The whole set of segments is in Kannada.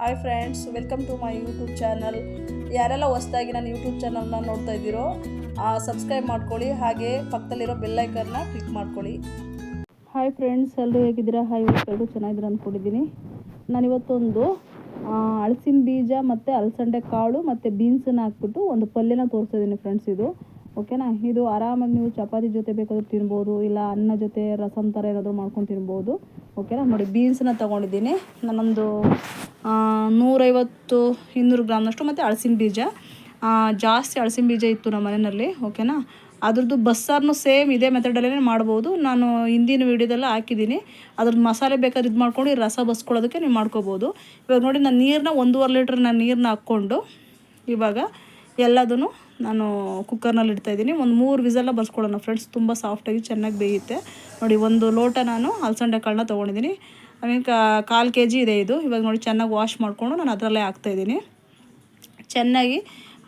Hi friends, welcome to my YouTube channel. ಯಾರೆಲ್ಲ ಹೊಸ್ದಾಗಿ ನಾನು ಯೂಟ್ಯೂಬ್ ಚಾನಲ್ನ ನೋಡ್ತಾ ಇದ್ದೀರೋ ಸಬ್ಸ್ಕ್ರೈಬ್ ಮಾಡ್ಕೊಳ್ಳಿ. ಹಾಗೆ ಪಕ್ಕದಲ್ಲಿರೋ ಬೆಲ್ಲೈಕನ್ನ ಕ್ಲಿಕ್ ಮಾಡ್ಕೊಳ್ಳಿ. ಹಾಯ್ ಫ್ರೆಂಡ್ಸ್ ಎಲ್ಲರೂ ಹೇಗಿದ್ದೀರಾ? ಹಾಯ್ ಎಲ್ಲರೂ ಚೆನ್ನಾಗಿದ್ದೀರಾ ಅಂದ್ಕೊಂಡಿದ್ದೀನಿ ನಾನಿವತ್ತೊಂದು ಹಳಸಿನ ಬೀಜ ಮತ್ತು ಅಲಸಂಡೆ ಕಾಳು ಮತ್ತು ಬೀನ್ಸನ್ನು ಹಾಕ್ಬಿಟ್ಟು ಒಂದು ಪಲ್ಯನ ತೋರಿಸ್ತಾ ಇದ್ದೀನಿ ಫ್ರೆಂಡ್ಸ್ ಇದು. ಓಕೆನಾ ಇದು ಆರಾಮಾಗಿ ನೀವು ಚಪಾತಿ ಜೊತೆ ಬೇಕಾದ್ರೂ ತಿನ್ಬೋದು, ಇಲ್ಲ ಅನ್ನ ಜೊತೆ ರಸಮ್ ಥರ ಏನಾದರೂ ಮಾಡ್ಕೊಂಡು ತಿನ್ಬೋದು. ಓಕೆನಾ ನೋಡಿ, ಬೀನ್ಸನ್ನ ತೊಗೊಂಡಿದ್ದೀನಿ. ನಾನೊಂದು ನೂರೈವತ್ತು ಇನ್ನೂರು ಗ್ರಾಮ್ನಷ್ಟು ಮತ್ತು ಅಳಸಿನ ಬೀಜ. ಜಾಸ್ತಿ ಅಳಸಿನ ಬೀಜ ಇತ್ತು ನಮ್ಮ ಮನೆಯಲ್ಲಿ ಓಕೆನಾ ಅದ್ರದ್ದು ಬಸ್ಸಾರನು ಸೇಮ್ ಇದೇ ಮೆಥಡಲ್ಲೇ ಮಾಡ್ಬೋದು. ನಾನು ಹಿಂದಿನ ವೀಡಿಯೋದೆಲ್ಲ ಹಾಕಿದ್ದೀನಿ. ಅದ್ರದ್ದು ಮಸಾಲೆ ಬೇಕಾದ್ರೆ ಇದು ಮಾಡ್ಕೊಂಡು ಈ ರಸ ಬಸ್ಕೊಳ್ಳೋದಕ್ಕೆ ನೀವು ಮಾಡ್ಕೋಬೋದು. ಇವಾಗ ನೋಡಿ, ನಾನು ನೀರನ್ನ ಒಂದೂವರೆ ಲೀಟ್ರ್ ನಾನು ನೀರನ್ನ ಹಾಕ್ಕೊಂಡು ಇವಾಗ ಎಲ್ಲದನ್ನು ನಾನು ಕುಕ್ಕರ್ನಲ್ಲಿ ಇಡ್ತಾಯಿದ್ದೀನಿ ಒಂದು ಮೂರು ವಿಸಲ್ಲ ಬಸ್ಕೊಳ್ಳೋಣ. ಫ್ರೆಂಡ್ಸ್ ತುಂಬ ಸಾಫ್ಟಾಗಿ ಚೆನ್ನಾಗಿ ಬೇಯುತ್ತೆ. ನೋಡಿ, ಒಂದು ಲೋಟ ನಾನು ಅಲಸಂಡೆ ಕಾಳನ್ನ ತೊಗೊಂಡಿದ್ದೀನಿ. ಮೀನ್ ಕಾಲು ಕೆ ಜಿ ಇದೆ ಇದು. ಇವಾಗ ನೋಡಿ, ಚೆನ್ನಾಗಿ ವಾಶ್ ಮಾಡಿಕೊಂಡು ನಾನು ಅದರಲ್ಲೇ ಹಾಕ್ತಾಯಿದ್ದೀನಿ ಚೆನ್ನಾಗಿ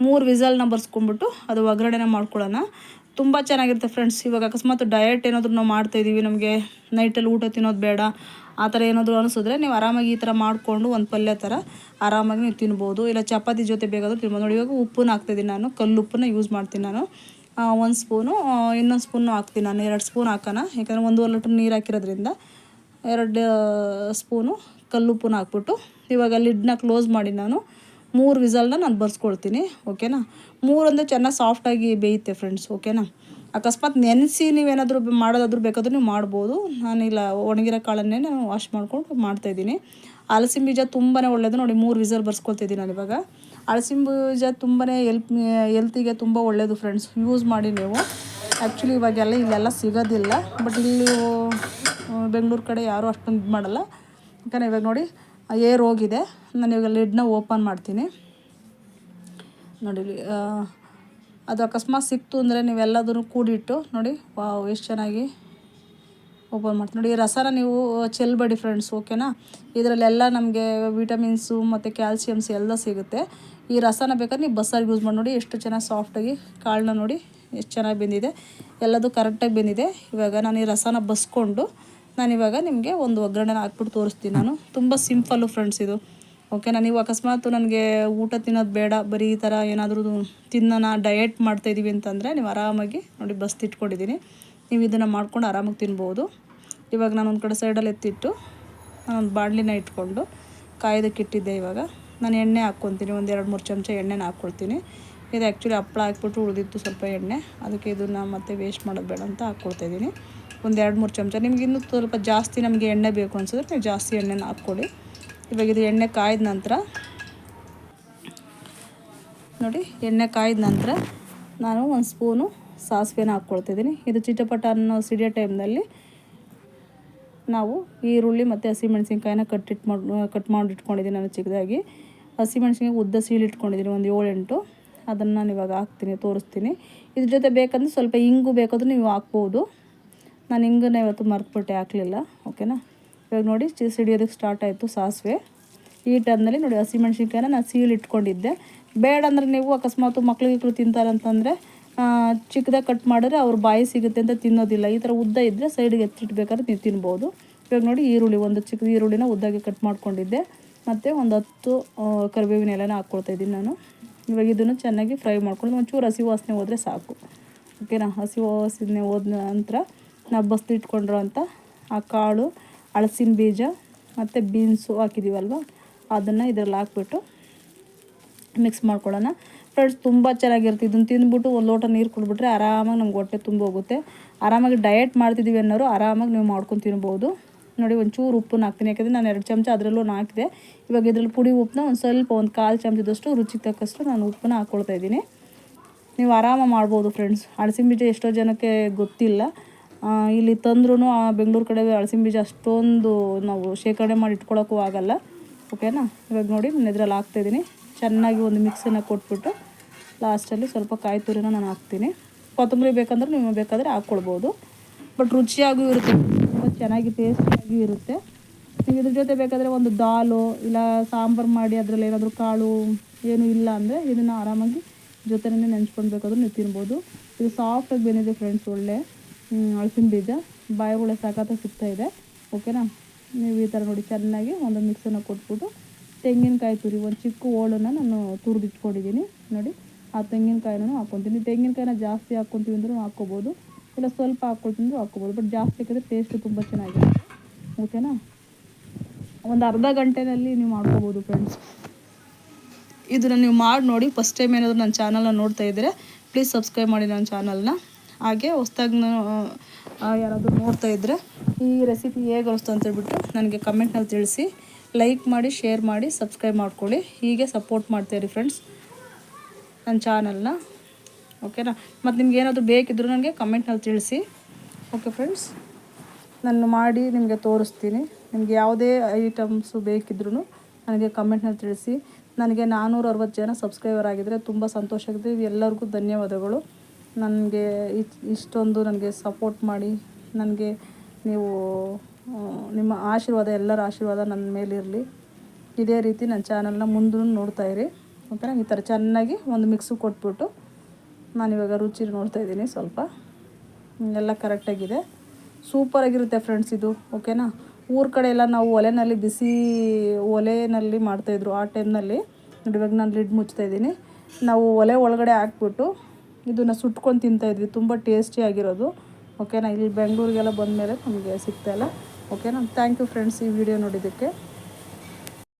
ಮೂರು ವಿಸಲ್ನ ಬರ್ಸ್ಕೊಂಡ್ಬಿಟ್ಟು ಅದು ಒಗ್ಗರಣೆನ ಮಾಡ್ಕೊಳ್ಳೋಣ. ತುಂಬ ಚೆನ್ನಾಗಿರುತ್ತೆ ಫ್ರೆಂಡ್ಸ್. ಇವಾಗ ಅಕಸ್ಮಾತ್ ಡಯಟ್ ಏನಾದರೂ ನಾವು ಮಾಡ್ತಾಯಿದ್ದೀವಿ ನಮಗೆ ನೈಟಲ್ಲಿ ಊಟ ತಿನ್ನೋದು ಬೇಡ, ಆ ಥರ ಏನಾದರೂ ಅನಿಸಿದ್ರೆ ನೀವು ಆರಾಮಾಗಿ ಈ ಥರ ಮಾಡಿಕೊಂಡು ಒಂದು ಪಲ್ಯ ಥರ ಆರಾಮಾಗಿ ನೀವು ತಿನ್ಬೋದು. ಇಲ್ಲ ಚಪಾತಿ ಜೊತೆ ಬೇಕಾದರೂ ತಿನ್ಬೋದು. ನೋಡಿ, ಇವಾಗ ಉಪ್ಪನ್ನು ಹಾಕ್ತಾಯಿದ್ದೀನಿ ನಾನು. ಕಲ್ಲು ಉಪ್ಪನ್ನ ಯೂಸ್ ಮಾಡ್ತೀನಿ ನಾನು. ಒಂದು ಸ್ಪೂನು ಇನ್ನೊಂದು ಸ್ಪೂನು ಹಾಕ್ತೀನಿ ನಾನು. ಎರಡು ಸ್ಪೂನ್ ಹಾಕೋಣ. ಯಾಕಂದರೆ ಒಂದೂವರೆ ಲೀಟ್ರ್ ನೀರು ಹಾಕಿರೋದ್ರಿಂದ ಎರಡು ಸ್ಪೂನು ಕಲ್ಲುಪ್ಪನ್ನ ಹಾಕ್ಬಿಟ್ಟು ಇವಾಗ ಲಿಡ್ನ ಕ್ಲೋಸ್ ಮಾಡಿ ನಾನು ಮೂರು ವಿಸಲ್ನ ನಾನು ಬರ್ಸ್ಕೊಳ್ತೀನಿ, ಓಕೆನಾ? ಮೂರಂದರೆ ಚೆನ್ನಾಗಿ ಸಾಫ್ಟಾಗಿ ಬೇಯುತ್ತೆ ಫ್ರೆಂಡ್ಸ್ ಓಕೆನಾ? ಅಕಸ್ಮಾತ್ ನೆನೆಸಿ ನೀವೇನಾದರೂ ಮಾಡೋದಾದ್ರೂ ಬೇಕಾದ್ರೂ ನೀವು ಮಾಡ್ಬೋದು. ನಾನಿಲ್ಲ, ಒಣಗಿರೋ ಕಾಳನ್ನೇ ನಾನು ವಾಶ್ ಮಾಡ್ಕೊಂಡು ಮಾಡ್ತಾಯಿದ್ದೀನಿ ಹಲಸಿನ ಬೀಜ ತುಂಬಾ ಒಳ್ಳೆಯದು ನೋಡಿ, ಮೂರು ವಿಸಲ್ ಬರ್ಸ್ಕೊಳ್ತಿದ್ದೀನಿ ನಾನು ಇವಾಗ. ಹಲಸಿನ ಬೀಜ ತುಂಬಾ ಎಲ್ಪ್ ಎಲ್ತಿಗೆ ತುಂಬ ಒಳ್ಳೆಯದು ಫ್ರೆಂಡ್ಸ್ ಯೂಸ್ ಮಾಡಿ ನೀವು. ಆ್ಯಕ್ಚುಲಿ ಇವಾಗೆಲ್ಲ ಇಲ್ಲೆಲ್ಲ ಸಿಗೋದಿಲ್ಲ ಬಟ್ ಇಲ್ಲಿ ಬೆಂಗಳೂರು ಕಡೆ ಯಾರೂ ಅಷ್ಟೊಂದು ಇದು ಮಾಡಲ್ಲ. ಯಾಕಂದರೆ ಇವಾಗ ನೋಡಿ ಏರ್ ಹೋಗಿದೆ. ನಾನು ಇವಾಗ ಲಿಡ್ನ ಓಪನ್ ಮಾಡ್ತೀನಿ. ನೋಡಿ ಅದು ಅಕಸ್ಮಾತ್ ಸಿಕ್ತು ಅಂದರೆ ನೀವೆಲ್ಲದನ್ನು ಕೂಡಿಟ್ಟು ನೋಡಿ, ವಾವ್, ಎಷ್ಟು ಚೆನ್ನಾಗಿ ಓಪನ್ ಮಾಡ್ತೀನಿ. ನೋಡಿ ಈ ರಸನ ನೀವು ಚೆಲ್ಬೇಡಿ ಫ್ರೆಂಡ್ಸ್ ಓಕೆನಾ ಇದರಲ್ಲೆಲ್ಲ ನಮಗೆ ವಿಟಮಿನ್ಸು ಮತ್ತು ಕ್ಯಾಲ್ಸಿಯಮ್ಸ್ ಎಲ್ಲ ಸಿಗುತ್ತೆ. ಈ ರಸನ ಬೇಕಾದ್ರೆ ನೀವು ಬಸ್ಸಾಗಿ ಯೂಸ್ ಮಾಡಿ, ನೋಡಿ ಎಷ್ಟು ಚೆನ್ನಾಗಿ ಸಾಫ್ಟಾಗಿ ಕಾಳನ್ನ ನೋಡಿ ಎಷ್ಟು ಚೆನ್ನಾಗಿ ಬೆಂದಿದೆ. ಎಲ್ಲದೂ ಕರೆಕ್ಟಾಗಿ ಬೆಂದಿದೆ. ಇವಾಗ ನಾನು ಈ ರಸನ ಬಸ್ಕೊಂಡು ನಾನಿವಾಗ ನಿಮಗೆ ಒಂದು ಒಗ್ಗರಣೆನ ಹಾಕ್ಬಿಟ್ಟು ತೋರಿಸ್ತೀನಿ ನಾನು. ತುಂಬ ಸಿಂಪಲ್ಲು ಫ್ರೆಂಡ್ಸ್ ಇದು. ಓಕೆ ನಾನು ನೀವು ಅಕಸ್ಮಾತ್ ನನಗೆ ಊಟ ತಿನ್ನೋದು ಬೇಡ, ಬರೀ ಈ ಥರ ಏನಾದರೂ ತಿನ್ನೋಣ ಡಯಟ್ ಮಾಡ್ತಾಯಿದ್ದೀವಿ ಅಂತಂದರೆ ನೀವು ಆರಾಮಾಗಿ ನೋಡಿ ಬಸ್ತಿಟ್ಕೊಂಡಿದ್ದೀನಿ ನೀವು ಇದನ್ನು ಮಾಡ್ಕೊಂಡು ಆರಾಮಾಗಿ ತಿನ್ಬೋದು. ಇವಾಗ ನಾನು ಒಂದು ಕಡೆ ಸೈಡಲ್ಲಿ ಎತ್ತಿಟ್ಟು ನಾನೊಂದು ಬಾಣಲಿನ ಇಟ್ಕೊಂಡು ಕಾಯೋದಕ್ಕೆ ಇಟ್ಟಿದ್ದೆ ಇವಾಗ. ನಾನು ಎಣ್ಣೆ ಹಾಕ್ಕೊತೀನಿ, ಒಂದು ಎರಡು ಮೂರು ಚಮಚ ಎಣ್ಣೆನ ಹಾಕ್ಕೊಳ್ತೀನಿ. ಇದು ಆ್ಯಕ್ಚುಲಿ ಹಪ್ಪಳ ಹಾಕ್ಬಿಟ್ಟು ಉಳಿದಿತ್ತು ಸ್ವಲ್ಪ ಎಣ್ಣೆ. ಅದಕ್ಕೆ ಇದನ್ನು ಮತ್ತೆ ವೇಸ್ಟ್ ಮಾಡೋದು ಬೇಡ ಅಂತ ಹಾಕ್ಕೊಳ್ತಾಯಿದ್ದೀನಿ ಒಂದು ಎರಡು ಮೂರು ಚಮಚ. ನಿಮ್ಗೆ ಇನ್ನೂ ಸ್ವಲ್ಪ ಜಾಸ್ತಿ ನಮಗೆ ಎಣ್ಣೆ ಬೇಕು ಅನ್ಸಿದ್ರೆ ನೀವು ಜಾಸ್ತಿ ಎಣ್ಣೆನ ಹಾಕ್ಕೊಳ್ಳಿ. ಇವಾಗ ಇದು ಎಣ್ಣೆ ಕಾಯ್ದ ನಂತರ ನೋಡಿ, ಎಣ್ಣೆ ಕಾಯ್ದ ನಂತರ ನಾನು ಒಂದು ಸ್ಪೂನು ಸಾಸಿವೆನ ಹಾಕ್ಕೊಳ್ತಿದ್ದೀನಿ. ಇದು ಚಿಟಪಟ ಅನ್ನೋ ಸಿಡಿಯೋ ಟೈಮ್ನಲ್ಲಿ ನಾವು ಈರುಳ್ಳಿ ಮತ್ತು ಹಸಿಮೆಣ್ಸಿನ್ಕಾಯಿನ ಕಟ್ಟಿಟ್ ಮಾಡಿ, ಕಟ್ ಮಾಡಿ ಇಟ್ಕೊಂಡಿದ್ದೀನಿ ನಾನು ಚಿಕ್ಕದಾಗಿ. ಹಸಿಮೆಣ್ಸಿನ್ಕಾಯಿ ಉದ್ದ ಸೀಳಿಟ್ಕೊಂಡಿದ್ದೀನಿ ಒಂದು ಏಳೆಂಟು. ಅದನ್ನು ನಾನು ಇವಾಗ ಹಾಕ್ತೀನಿ, ತೋರಿಸ್ತೀನಿ. ಇದ್ರ ಜೊತೆ ಬೇಕಂದ್ರೆ ಸ್ವಲ್ಪ ಇಂಗು ಬೇಕಾದ್ರೂ ನೀವು ಹಾಕ್ಬೋದು. ನಾನು ಹಿಂಗನ್ನ ಇವತ್ತು ಮರೆತುಬಿಟ್ಟೆ, ಹಾಕಲಿಲ್ಲ. ಓಕೆನಾ? ಇವಾಗ ನೋಡಿ ಚೀಸ್ ಹಿಡಿಯೋದಕ್ಕೆ ಸ್ಟಾರ್ಟ್ ಆಯಿತು ಸಾಸಿವೆ. ಈ ಟೈಮ್ನಲ್ಲಿ ನೋಡಿ ಹಸಿಮೆಣ್ಸಿನ್ಕಾಯಿನ ನಾನು ಸೀಲ್ ಇಟ್ಕೊಂಡಿದ್ದೆ. ಬೇಡ ಅಂದರೆ ನೀವು ಅಕಸ್ಮಾತ್ ಮಕ್ಳಿಗೆ ತಿಂತಾರೆ ತಿಂತಾರಂತಂದರೆ ಚಿಕ್ಕದಾಗಿ ಕಟ್ ಮಾಡಿದ್ರೆ ಅವ್ರ ಬಾಯಿ ಸಿಗುತ್ತೆ ಅಂತ ತಿನ್ನೋದಿಲ್ಲ. ಈ ಥರ ಉದ್ದ ಇದ್ದರೆ ಸೈಡಿಗೆ ಎತ್ತಿಟ್ಬೇಕಾದ್ರೆ ನೀವು ತಿನ್ಬೋದು. ಇವಾಗ ನೋಡಿ, ಈರುಳ್ಳಿ, ಒಂದು ಚಿಕ್ಕ ಈರುಳ್ಳಿನ ಉದ್ದಾಗಿ ಕಟ್ ಮಾಡ್ಕೊಂಡಿದ್ದೆ. ಮತ್ತು ಒಂದು ಹತ್ತು ಕರಿಬೇವಿನ ಎಲೆನ ಹಾಕ್ಕೊಳ್ತಾ ಇದ್ದೀನಿ ನಾನು. ಇವಾಗ ಇದನ್ನು ಚೆನ್ನಾಗಿ ಫ್ರೈ ಮಾಡ್ಕೊಂಡು ಒಂಚೂರು ಹಸಿ ವಾಸನೆ ಹೋದರೆ ಸಾಕು. ಓಕೆನಾ? ಹಸಿ ವಾಸನೆ ಹೋದ ನಂತರ ನಾವು ಬಸ್ದು ಇಟ್ಕೊಂಡಿರೋ ಅಂಥ ಆ ಕಾಳು ಹಳಸಿನ ಬೀಜ ಮತ್ತು ಬೀನ್ಸು ಹಾಕಿದ್ದೀವಲ್ವ ಅದನ್ನು ಇದರಲ್ಲಿ ಹಾಕ್ಬಿಟ್ಟು ಮಿಕ್ಸ್ ಮಾಡ್ಕೊಳ್ಳೋಣ. ಫ್ರೆಂಡ್ಸ್ ತುಂಬ ಚೆನ್ನಾಗಿರುತ್ತೆ. ಇದನ್ನು ತಿಂದ್ಬಿಟ್ಟು ಒಂದು ಲೋಟ ನೀರು ಕುಡಿಬಿಟ್ರೆ ಆರಾಮಾಗಿ ನಮ್ಗೆ ಹೊಟ್ಟೆ ತುಂಬ ಹೋಗುತ್ತೆ. ಆರಾಮಾಗಿ ಡಯಟ್ ಮಾಡ್ತಿದ್ದೀವಿ ಅನ್ನೋರು ಆರಾಮಾಗಿ ನೀವು ಮಾಡ್ಕೊಂಡು ತಿನ್ಬೋದು. ನೋಡಿ, ಒಂಚೂರು ಉಪ್ಪನ್ನ ಹಾಕ್ತೀನಿ. ಯಾಕಂದರೆ ನಾನು ಎರಡು ಚಮಚ ಅದರಲ್ಲೂ ಹಾಕಿದೆ. ಇವಾಗ ಇದರಲ್ಲಿ ಪುಡಿ ಉಪ್ಪನ್ನ ಒಂದು ಸ್ವಲ್ಪ ಒಂದು ಕಾಲು ಚಮಚದಷ್ಟು ರುಚಿಗೆ ತಕ್ಕಷ್ಟು ನಾನು ಉಪ್ಪನ್ನ ಹಾಕ್ಕೊಳ್ತಾ ಇದ್ದೀನಿ. ನೀವು ಆರಾಮಾಗಿ ಮಾಡ್ಬೋದು ಫ್ರೆಂಡ್ಸ್ ಹಣಸಿನ ಬೀಜ ಎಷ್ಟೋ ಜನಕ್ಕೆ ಗೊತ್ತಿಲ್ಲ. ಇಲ್ಲಿ ತಂದ್ರೂ ಬೆಂಗಳೂರು ಕಡೆ ಹಳಸಿನ ಬೀಜ ಅಷ್ಟೊಂದು ನಾವು ಶೇಖರಣೆ ಮಾಡಿ ಇಟ್ಕೊಳ್ಳೋಕ್ಕೂ ಆಗಲ್ಲ. ಓಕೆನಾ ಇವಾಗ ನೋಡಿ ನಾನು ಇದ್ರಲ್ಲಿ ಹಾಕ್ತಾಯಿದ್ದೀನಿ ಚೆನ್ನಾಗಿ ಒಂದು ಮಿಕ್ಸನ್ನು ಕೊಟ್ಬಿಟ್ಟು ಲಾಸ್ಟಲ್ಲಿ ಸ್ವಲ್ಪ ಕಾಯಿ ತುರಿನ ನಾನು ಹಾಕ್ತೀನಿ. ಕೊತ್ತಂಬರಿ ಬೇಕಂದ್ರೆ ನೀವು ಬೇಕಾದರೆ ಹಾಕ್ಕೊಳ್ಬೋದು. ಬಟ್ ರುಚಿಯಾಗೂ ಇರುತ್ತೆ. ತುಂಬ ಚೆನ್ನಾಗಿ ಟೇಸ್ಟಿಯಾಗಿಯೂ ಇರುತ್ತೆ. ನೀವು ಇದ್ರ ಜೊತೆ ಬೇಕಾದರೆ ಒಂದು ದಾಲು ಇಲ್ಲ ಸಾಂಬಾರು ಮಾಡಿ ಅದರಲ್ಲಿ ಏನಾದರೂ ಕಾಳು ಏನು ಇಲ್ಲ ಅಂದರೆ ಇದನ್ನು ಆರಾಮಾಗಿ ಜೊತೆನೇ ನೆಂಚ್ಕೊಂಡು ನೀವು ತಿನ್ಬೋದು. ಇದು ಸಾಫ್ಟಾಗಿ ಬೆನಿದೆ ಫ್ರೆಂಡ್ಸ್ ಒಳ್ಳೆ. ಹಳಸಿನ ಬೀಜ ಬಾಯಿಗಳ ಸಾಕಾತ ಇದೆ. ಓಕೆನಾ ನೀವು ಈ ಥರ ನೋಡಿ ಚೆನ್ನಾಗಿ ಒಂದು ಮಿಕ್ಸನ್ನು ಕೊಟ್ಬಿಟ್ಟು ತೆಂಗಿನಕಾಯಿ ತುರಿ, ಒಂದು ಚಿಕ್ಕ ಹೋಳನ್ನು ನಾನು ತುರಿದಿಟ್ಕೊಂಡಿದ್ದೀನಿ. ನೋಡಿ, ಆ ತೆಂಗಿನಕಾಯಿನೂ ಹಾಕ್ಕೊತೀನಿ ತೆಂಗಿನಕಾಯಿನ ಜಾಸ್ತಿ ಹಾಕ್ಕೊತೀವಿ ಅಂದ್ರೂ ಹಾಕ್ಕೊಬೋದು. ಇಲ್ಲ, ಸ್ವಲ್ಪ ಹಾಕ್ಕೊಳ್ತೀನಿ ಹಾಕ್ಕೊಬೋದು. ಬಟ್ ಜಾಸ್ತಿ ಹಾಕಿದ್ರೆ ಟೇಸ್ಟ್ ತುಂಬ ಚೆನ್ನಾಗಿರುತ್ತೆ. ಓಕೆನಾ ಒಂದು ಅರ್ಧ ಗಂಟೆನಲ್ಲಿ ನೀವು ಮಾಡ್ಕೋಬೋದು ಫ್ರೆಂಡ್ಸ್ ಇದನ್ನು ನೀವು ಮಾಡಿ ನೋಡಿ. ಫಸ್ಟ್ ಟೈಮ್ ಏನಾದರೂ ನನ್ನ ಚಾನಲ್ನ ನೋಡ್ತಾ ಇದ್ದರೆ ಪ್ಲೀಸ್ ಸಬ್ಸ್ಕ್ರೈಬ್ ಮಾಡಿ ನನ್ನ ಚಾನಲ್ನ ಹಾಗೆ ಹೊಸ್ದಾಗಿ ಯಾರಾದರೂ ನೋಡ್ತಾ ಇದ್ದರೆ ಈ ರೆಸಿಪಿ ಹೇಗೆ ಅನಿಸ್ತು ಅಂತ ಹೇಳ್ಬಿಟ್ಟು ನನಗೆ ಕಮೆಂಟ್ನಲ್ಲಿ ತಿಳಿಸಿ. ಲೈಕ್ ಮಾಡಿ ಶೇರ್ ಮಾಡಿ ಸಬ್ಸ್ಕ್ರೈಬ್ ಮಾಡ್ಕೊಳ್ಳಿ. ಹೀಗೆ ಸಪೋರ್ಟ್ ಮಾಡ್ತೀರಿ ಫ್ರೆಂಡ್ಸ್ ನನ್ನ ಚಾನಲ್ನ ಓಕೆನಾ ಮತ್ತು ನಿಮ್ಗೆ ಏನಾದರೂ ಬೇಕಿದ್ದರೂ ನನಗೆ ಕಮೆಂಟ್ನಲ್ಲಿ ತಿಳಿಸಿ. ಓಕೆ ಫ್ರೆಂಡ್ಸ್ ನಾನು ಮಾಡಿ ನಿಮಗೆ ತೋರಿಸ್ತೀನಿ. ನಿಮಗೆ ಯಾವುದೇ ಐಟಮ್ಸು ಬೇಕಿದ್ರೂ ನನಗೆ ಕಮೆಂಟ್ನಲ್ಲಿ ತಿಳಿಸಿ. ನನಗೆ ನಾನ್ನೂರ ಅರವತ್ತು ಜನ ಸಬ್ಸ್ಕ್ರೈಬರ್ ಆಗಿದ್ದರೆ ತುಂಬ ಸಂತೋಷ ಆಗಿದೆ ಎಲ್ಲರಿಗೂ ಧನ್ಯವಾದಗಳು. ನನಗೆ ಇಷ್ಟೊಂದು ನನಗೆ ಸಪೋರ್ಟ್ ಮಾಡಿ, ನನಗೆ ನೀವು ನಿಮ್ಮ ಆಶೀರ್ವಾದ, ಎಲ್ಲರ ಆಶೀರ್ವಾದ ನನ್ನ ಮೇಲಿರಲಿ ಇದೇ ರೀತಿ ನನ್ನ ಚಾನಲ್ನ ಮುಂದೂ ಇರಿ. ಓಕೆನಾ ಈ ಥರ ಚೆನ್ನಾಗಿ ಒಂದು ಮಿಕ್ಸು ಕೊಟ್ಬಿಟ್ಟು ನಾನಿವಾಗ ರುಚಿ ನೋಡ್ತಾ ಇದ್ದೀನಿ ಸ್ವಲ್ಪ. ಎಲ್ಲ ಕರೆಕ್ಟಾಗಿದೆ ಸೂಪರಾಗಿರುತ್ತೆ ಫ್ರೆಂಡ್ಸ್ ಇದು. ಓಕೆನಾ ಊರ ಕಡೆ ಎಲ್ಲ ನಾವು ಒಲೆನಲ್ಲಿ ಬಿಸಿ ಒಲೆಯಲ್ಲಿ ಮಾಡ್ತಾಯಿದ್ರು ಆ ಟೈಮ್ನಲ್ಲಿ ನೋಡಿ ಇವಾಗ ನಾನು ಲಿಡ್ ಮುಚ್ತಾ ಇದ್ದೀನಿ. ನಾವು ಒಲೆ ಒಳಗಡೆ ಹಾಕ್ಬಿಟ್ಟು ಇದನ್ನು ಸುಟ್ಕೊಂಡು ತಿಂತಾಯಿದ್ವಿ ತುಂಬ ಟೇಸ್ಟಿ ಆಗಿರೋದು. ಓಕೆನಾ ಇಲ್ಲಿ ಬೆಂಗಳೂರಿಗೆಲ್ಲ ಬಂದಮೇಲೆ ನಮಗೆ ಸಿಗ್ತಾಯಿಲ್ಲ ಓಕೆನಾ ಥ್ಯಾಂಕ್ ಯು ಫ್ರೆಂಡ್ಸ್ ಈ ವಿಡಿಯೋ ನೋಡಿದ್ದಕ್ಕೆ.